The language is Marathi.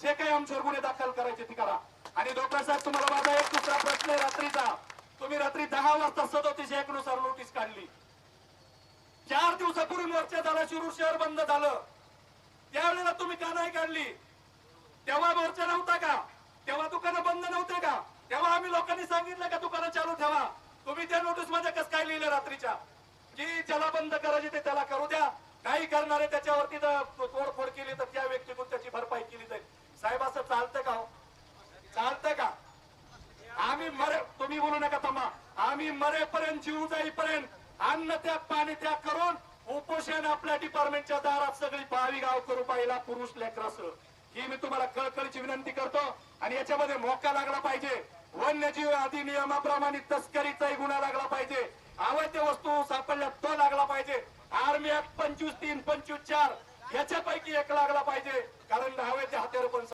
जे काही आमच्यावर गुन्हे दाखल करायचे ती करा. आणि डॉक्टर साहेब तुम्हाला माझा एक दुसरा प्रश्न आहे रात्रीचा तुम्ही रात्री दहा वाजता सदोतीस एक नुसार नोटीस काढली. चार दिवसापूर्वी मोर्चा झाला शिरूर शहर बंद झालं. त्यावेळेला तुम्ही का नाही काढली? तेव्हा मोर्चा नव्हता का? तेव्हा दुकानं बंद नव्हते का? तेव्हा आम्ही लोकांनी सांगितलं का दुकानं चालू ठेवा. तुम्ही त्या नोटीसमध्ये कसं काय लिहिलं रात्रीच्या? की ज्याला बंद करायचे ते त्याला करू द्या. काही करणारे त्याच्यावरती तोडफोड केली तर त्या आम्ही मरेपर्यंत जीव जाईपर्यंत अन्न त्याग पाणी त्याग करून उपोषण आपल्या डिपार्टमेंटच्या दारात सगळी बावी गाव करू पाहिला पुरुष लेकरस ही मी तुम्हाला कळकळीची विनंती करतो आणि याच्यामध्ये मोका लागला पाहिजे. वन्यजीव अधिनियमाप्रमाणे तस्करीचाही गुन्हा लागला पाहिजे. अवैध वस्तू सापडल्या तो लागला पाहिजे. आर्मी ऍक्ट पंचवीस तीन पंचवीस चार याच्यापैकी एक लागला पाहिजे.